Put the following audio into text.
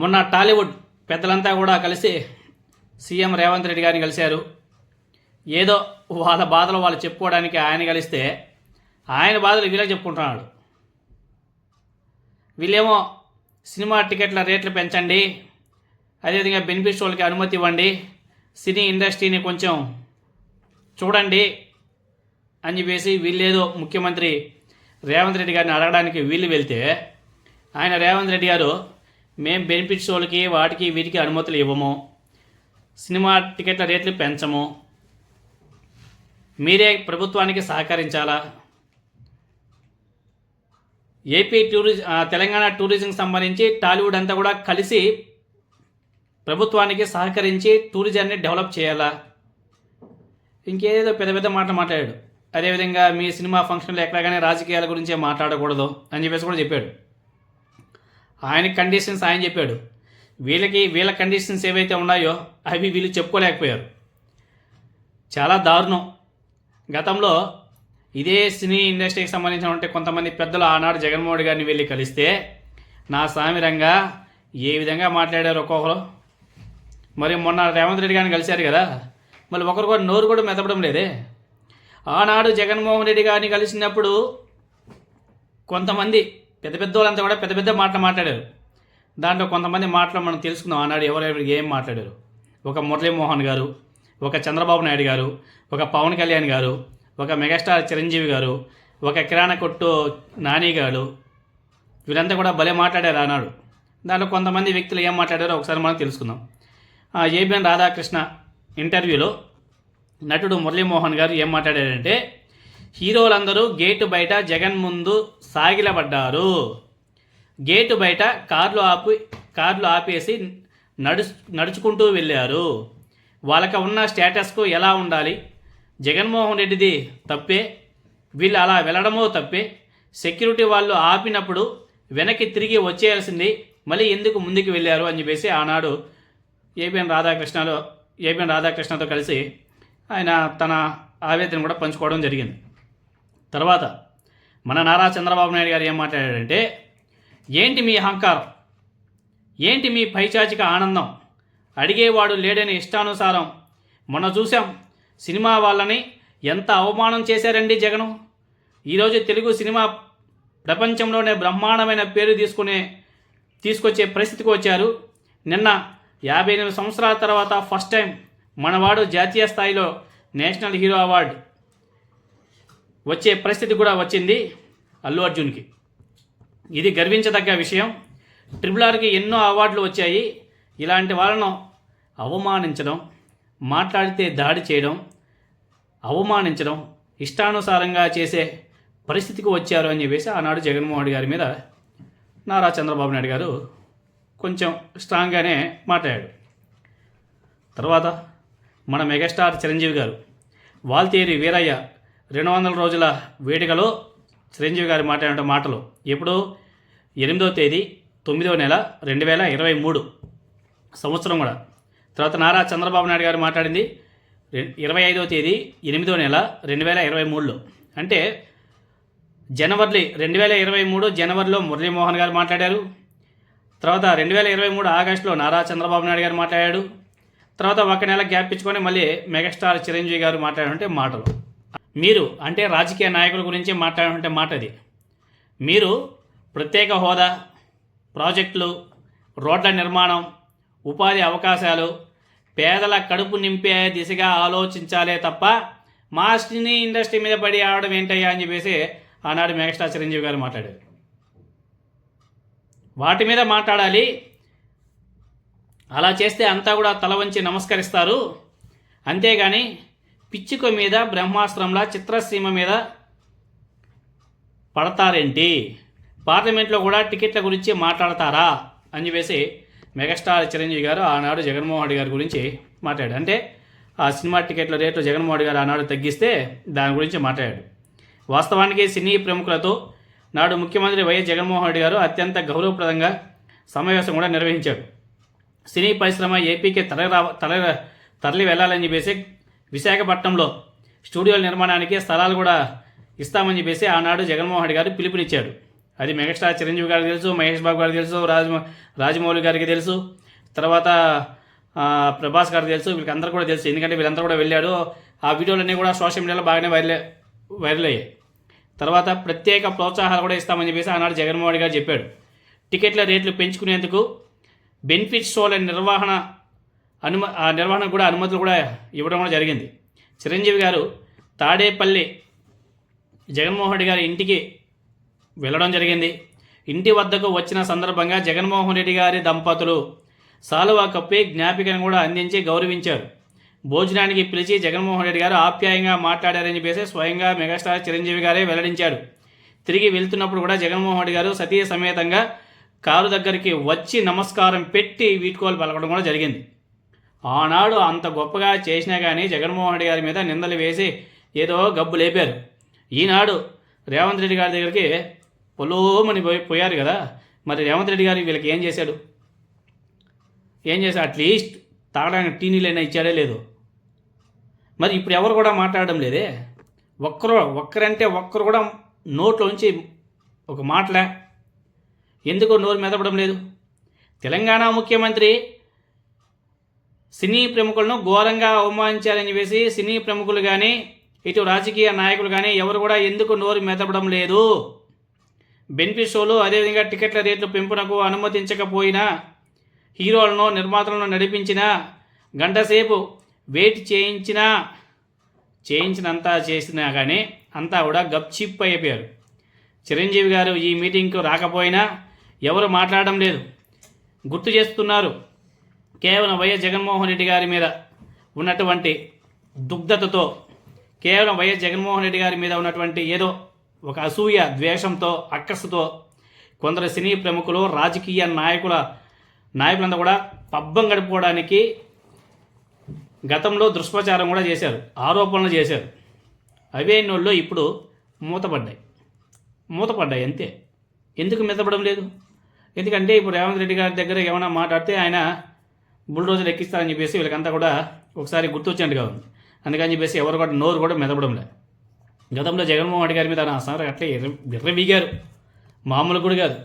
మొన్న టాలీవుడ్ పెద్దలంతా కూడా కలిసి సీఎం రేవంత్ రెడ్డి గారిని కలిశారు. ఏదో వాళ్ళ బాధలు వాళ్ళు చెప్పుకోవడానికి ఆయన కలిస్తే ఆయన బాధలు వీళ్ళే చెప్పుకుంటున్నాడు. వీళ్ళేమో సినిమా టికెట్ల రేట్లు పెంచండి అదేవిధంగా బెనిఫిట్స్ వాళ్ళకి అనుమతి ఇవ్వండి సినీ ఇండస్ట్రీని కొంచెం చూడండి అని చెప్పేసి వీళ్ళేదో ముఖ్యమంత్రి రేవంత్ రెడ్డి గారిని అడగడానికి వీళ్ళు వెళ్తే ఆయన రేవంత్ రెడ్డి గారు మేము బెనిఫిట్స్ వాళ్ళకి వాటికి వీటికి అనుమతులు ఇవ్వము. సినిమా టికెట్ల రేట్లు పెంచము. మీరే ప్రభుత్వానికి సహకరించాలా? ఏపీ టూరిజం తెలంగాణ టూరిజంకి సంబంధించి టాలీవుడ్ అంతా కూడా కలిసి ప్రభుత్వానికి సహకరించి టూరిజాన్ని డెవలప్ చేయాలా? ఇంకేదో పెద్ద పెద్ద మాటలు మాట్లాడాడు. అదేవిధంగా మీ సినిమా ఫంక్షన్లో ఎక్కడ కానీ రాజకీయాల గురించే మాట్లాడకూడదు అని చెప్పేసి కూడా చెప్పాడు. ఆయన కండిషన్స్ ఆయన చెప్పాడు. వీళ్ళకి వీళ్ళ కండిషన్స్ ఏవైతే ఉన్నాయో అవి వీళ్ళు చెప్పుకోలేకపోయారు. చాలా దారుణం. గతంలో ఇదే సినీ ఇండస్ట్రీకి సంబంధించినటువంటి కొంతమంది పెద్దలు ఆనాడు జగన్మోహన్ గారిని వెళ్ళి కలిస్తే నా సామిరంగా ఏ విధంగా మాట్లాడారు ఒక్కొక్కరు? మరి మొన్న రేవంత్ రెడ్డి గారిని కలిశారు కదా మళ్ళీ ఒకరు కూడా నోరు కూడా మెదపడం లేదే. ఆనాడు జగన్మోహన్ రెడ్డి గారిని కలిసినప్పుడు కొంతమంది పెద్ద పెద్ద వాళ్ళంతా కూడా పెద్ద పెద్ద మాటలు మాట్లాడారు. దాంట్లో కొంతమంది మాటలు మనం తెలుసుకుందాం. ఆనాడు ఎవరెవరు ఏం మాట్లాడారు? ఒక మురళీమోహన్ గారు ఒక చంద్రబాబు నాయుడు గారు ఒక పవన్ కళ్యాణ్ గారు ఒక మెగాస్టార్ చిరంజీవి గారు ఒక కిరాణా కొట్టు నాని గారు వీళ్ళంతా కూడా భలే మాట్లాడారు ఆనాడు. దాంట్లో కొంతమంది వ్యక్తులు ఏం మాట్లాడారో ఒకసారి మనం తెలుసుకుందాం. ఆ ఏబిఎన్ రాధాకృష్ణ ఇంటర్వ్యూలో నటుడు మురళీమోహన్ గారు ఏం మాట్లాడారంటే హీరోలందరూ గేటు బయట జగన్ ముందు సాగిలపడ్డారు. గేటు బయట కార్లు ఆపి కార్లు ఆపేసి నడు నడుచుకుంటూ వెళ్ళారు. వాళ్ళకి ఉన్న స్టేటస్కు ఎలా ఉండాలి? జగన్మోహన్ రెడ్డిది తప్పే వీళ్ళు అలా వెళ్ళడమో తప్పే. సెక్యూరిటీ వాళ్ళు ఆపినప్పుడు వెనక్కి తిరిగి వచ్చేయాల్సింది మళ్ళీ ఎందుకు ముందుకు వెళ్ళారు అని చెప్పేసి ఆనాడు ఏబిఎన్ రాధాకృష్ణలో ఏబిఎన్ రాధాకృష్ణతో కలిసి ఆయన తన ఆవేదన కూడా పంచుకోవడం జరిగింది. తర్వాత మన నారా చంద్రబాబు నాయుడు గారు ఏం మాట్లాడాడంటే ఏంటి మీ అహంకారం? ఏంటి మీ పైచాచిక ఆనందం? అడిగేవాడు లేడని ఇష్టానుసారం మొన్న చూసాం సినిమా వాళ్ళని ఎంత అవమానం చేశారండి జగను. ఈరోజు తెలుగు సినిమా ప్రపంచంలోనే బ్రహ్మాండమైన పేరు తీసుకునే తీసుకొచ్చే పరిస్థితికి వచ్చారు. నిన్న యాభై ఎనిమిది సంవత్సరాల తర్వాత ఫస్ట్ టైం మనవాడు జాతీయ స్థాయిలో నేషనల్ హీరో అవార్డు వచ్చే పరిస్థితి కూడా వచ్చింది అల్లు అర్జున్కి. ఇది గర్వించదగ్గ విషయం. ట్రిపుల్ ఆర్కి ఎన్నో అవార్డులు వచ్చాయి. ఇలాంటి వాళ్ళను అవమానించడం మాట్లాడితే దాడి చేయడం అవమానించడం ఇష్టానుసారంగా చేసే పరిస్థితికి వచ్చారు అని చెప్పేసి ఆనాడు జగన్మోహన్ రెడ్డి గారి మీద నారా చంద్రబాబు నాయుడు గారు కొంచెం స్ట్రాంగ్గానే మాట్లాడాడు తర్వాత మన మెగాస్టార్ చిరంజీవి గారు వాల్తేరి వీరయ్య రెండు వందల రోజుల వేడుకలో చిరంజీవి గారు మాట్లాడిన మాటలు ఎప్పుడు ఎనిమిదో తేదీ తొమ్మిదవ నెల రెండు వేల ఇరవై మూడు సంవత్సరం కూడా. తర్వాత నారా చంద్రబాబు నాయుడు గారు మాట్లాడింది రె- ఇరవై ఐదవ తేదీ ఎనిమిదో నెల రెండు వేల ఇరవై మూడులో. అంటే జనవరి రెండు వేల ఇరవై మూడు జనవరిలో మురళీమోహన్ గారు మాట్లాడారు. తర్వాత రెండు వేల ఇరవై మూడు ఆగస్టులో నారా చంద్రబాబు నాయుడు గారు మాట్లాడాడు. తర్వాత ఒక నెల గ్యాప్ ఇచ్చుకొని మళ్ళీ మెగాస్టార్ చిరంజీవి గారు మాట్లాడారంటే మాటలు. మీరు అంటే రాజకీయ నాయకుల గురించి మాట్లాడాలంటే మాట అది. మీరు ప్రత్యేక హోదా ప్రాజెక్టులు రోడ్ల నిర్మాణం ఉపాధి అవకాశాలు పేదల కడుపు నింపే దిశగా ఆలోచించాలే తప్ప మా సినీ ఇండస్ట్రీ మీద పడి ఆడడం ఏంటయ్యా అని చెప్పేసి ఆనాడు మెగాస్టార్ చిరంజీవి గారు మాట్లాడారు. వాటి మీద మాట్లాడాలి. అలా చేస్తే అంతా కూడా తల వంచి నమస్కరిస్తారు. అంతేగాని పిచ్చుక మీద బ్రహ్మాస్త్రంలా చిత్రసీమ మీద పడతారేంటి? పార్లమెంట్లో కూడా టికెట్ల గురించి మాట్లాడతారా? అని చెప్పేసి మెగాస్టార్ చిరంజీవి గారు ఆనాడు జగన్మోహన్ రెడ్డి గారి గురించి మాట్లాడాడు. అంటే ఆ సినిమా టికెట్ల రేట్లు జగన్మోహన్ రెడ్డి గారు ఆనాడు తగ్గిస్తే దాని గురించి మాట్లాడాడు. వాస్తవానికి సినీ ప్రముఖులతో నాడు ముఖ్యమంత్రి వైఎస్ జగన్మోహన్ రెడ్డి గారు అత్యంత గౌరవప్రదంగా సమావేశం కూడా నిర్వహించాడు సినీ పరిశ్రమ ఏపీకి తరలి రా తరలి తరలి వెళ్ళాలని చెప్పేసి విశాఖపట్నంలో స్టూడియోల నిర్మాణానికి స్థలాలు కూడా ఇస్తామని చెప్పేసి ఆనాడు జగన్మోహన్ రెడ్డి గారు పిలుపునిచ్చాడు అది మెగాస్టార్ చిరంజీవి గారికి తెలుసు మహేష్ బాబు గారికి తెలుసు రాజ రాజమౌళి గారికి తెలుసు తర్వాత ప్రభాస్ గారికి తెలుసు వీళ్ళకందరూ కూడా తెలుసు. ఎందుకంటే వీళ్ళందరూ కూడా వెళ్ళాడు. ఆ వీడియోలన్నీ కూడా సోషల్ మీడియాలో బాగానే వైరల్ వైరల్ అయ్యాయి. తర్వాత ప్రత్యేక ప్రోత్సాహాలు కూడా ఇస్తామని చెప్పేసి ఆనాడు జగన్మోహన్ రెడ్డి గారు చెప్పాడు. టికెట్ల రేట్లు పెంచుకునేందుకు బెనిఫిట్ షోల నిర్వహణ అనుమ ఆ నిర్వహణ కూడా అనుమతులు కూడా ఇవ్వడం కూడా జరిగింది. చిరంజీవి గారు తాడేపల్లి జగన్మోహన్ రెడ్డి గారి ఇంటికి వెళ్ళడం జరిగింది. ఇంటి వద్దకు వచ్చిన సందర్భంగా జగన్మోహన్ రెడ్డి గారి దంపతులు సాలువా కప్పి జ్ఞాపికను కూడా అందించి గౌరవించారు. భోజనానికి పిలిచి జగన్మోహన్ రెడ్డి గారు ఆప్యాయంగా మాట్లాడారని చెప్పేసి స్వయంగా మెగాస్టార్ చిరంజీవి గారే వెల్లడించాడు తిరిగి వెళ్తున్నప్పుడు కూడా జగన్మోహన్ రెడ్డి గారు సతీ సమేతంగా కారు దగ్గరికి వచ్చి నమస్కారం పెట్టి వీడ్కోలు పలకడం కూడా జరిగింది. ఆనాడు అంత గొప్పగా చేసినా కానీ జగన్మోహన్ రెడ్డి గారి మీద నిందలు వేసి ఏదో గబ్బు లేపారు. ఈనాడు రేవంత్ రెడ్డి గారి దగ్గరికి పొలోమని పోయి పోయారు కదా. మరి రేవంత్ రెడ్డి గారు వీళ్ళకి ఏం చేశాడు? ఏం చేశాడు? అట్లీస్ట్ తాగడానికి టీ నీళ్ళైనా ఇచ్చాడే లేదు. మరి ఇప్పుడు ఎవరు కూడా మాట్లాడడం లేదే. ఒక్కరు ఒక్కరంటే ఒక్కరు కూడా నోట్లోంచి ఒక మాటలే ఎందుకు నోరు మెదపడం లేదు. తెలంగాణ ముఖ్యమంత్రి సినీ ప్రముఖులను ఘోరంగా అవమానించారని చెప్పేసి సినీ ప్రముఖులు కానీ ఇటు రాజకీయ నాయకులు కానీ ఎవరు కూడా ఎందుకు నోరు మెదపడం లేదు. బెనిఫిట్ షోలు అదేవిధంగా టికెట్ల రేట్లు పెంపునకు అనుమతించకపోయినా హీరోలను నిర్మాతలను నడిపించిన గంటసేపు వెయిట్ చేయించినా చేయించినంతా చేసినా కానీ అంతా కూడా గప్చిప్ అయిపోయారు. చిరంజీవి గారు ఈ మీటింగ్కు రాకపోయినా ఎవరు మాట్లాడడం లేదు. గుర్తు చేస్తున్నారు. కేవలం వైఎస్ జగన్మోహన్ రెడ్డి గారి మీద ఉన్నటువంటి దుగ్ధతతో కేవలం వైఎస్ జగన్మోహన్ రెడ్డి గారి మీద ఉన్నటువంటి ఏదో ఒక అసూయ ద్వేషంతో అక్కసుతో కొందరు సినీ ప్రముఖులు రాజకీయ నాయకుల నాయకులంతా కూడా పబ్బం గడుపుకోవడానికి గతంలో దుష్ప్రచారం కూడా చేశారు ఆరోపణలు చేశారు. అవే నోళ్ళు ఇప్పుడు మూతపడ్డాయి. మూతపడ్డాయి అంతే. ఎందుకు మెత్తపడం లేదు? ఎందుకంటే ఇప్పుడు రేవంత్ రెడ్డి గారి దగ్గర ఏమైనా మాట్లాడితే ఆయన బుల్డోజర్ ఎక్కిస్తారని చెప్పేసి వీళ్ళకంతా కూడా ఒకసారి గుర్తొచ్చినట్టుగా ఉంది అందుకని చెప్పేసి ఎవరు కూడా నోరు కూడా మెదపడం లేదు గతంలో జగన్మోహన్ రెడ్డి గారి మీద అసలు అట్లే ఎర్ర ఎర్రవీగారు. మామూలు కూడా కాదు.